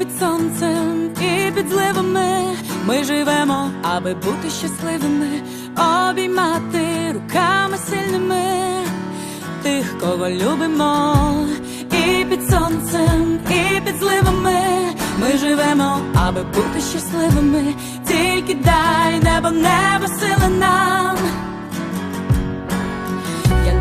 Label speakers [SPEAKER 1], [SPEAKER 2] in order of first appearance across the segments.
[SPEAKER 1] під сонцем, і під зливами. Ми живемо, аби бути щасливими, обіймати руками сильними тих, кого любимо, і під сонцем, і під зливами. Ми живемо, аби бути щасливими, тільки дай небо, небо сили нам.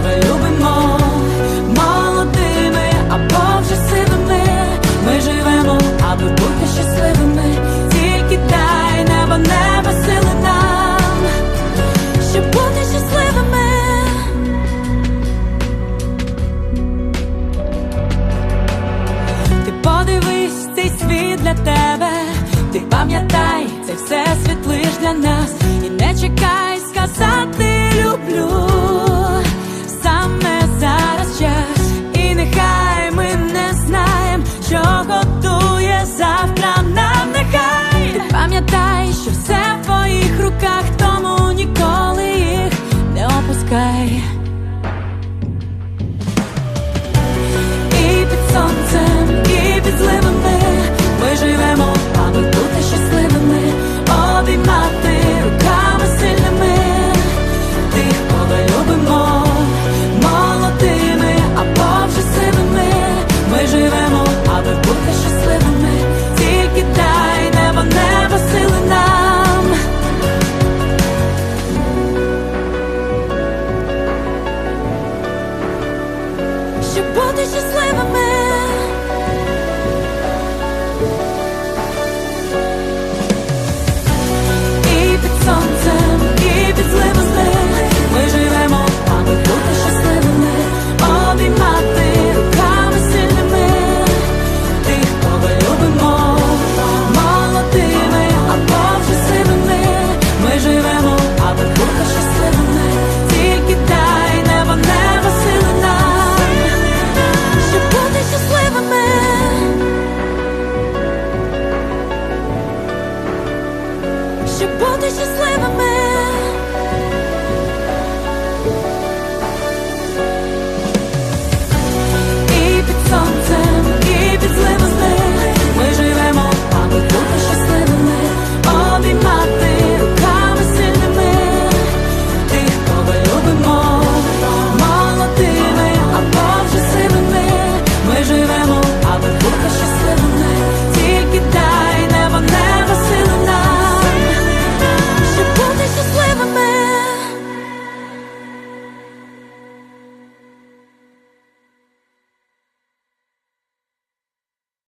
[SPEAKER 1] Тих, любимо, молодими або вже сивими. Ми живемо, аби бути щасливими, тільки дай небо, небо сили нам, щоб бути щасливими. Ти подивись цей світ для тебе, ти пам'ятай, це все світ лиш для нас, і не чекай викурка щасливе, тільки дай небо, небо сили нам, щоб бути щасливими. Щоб бути щасливими.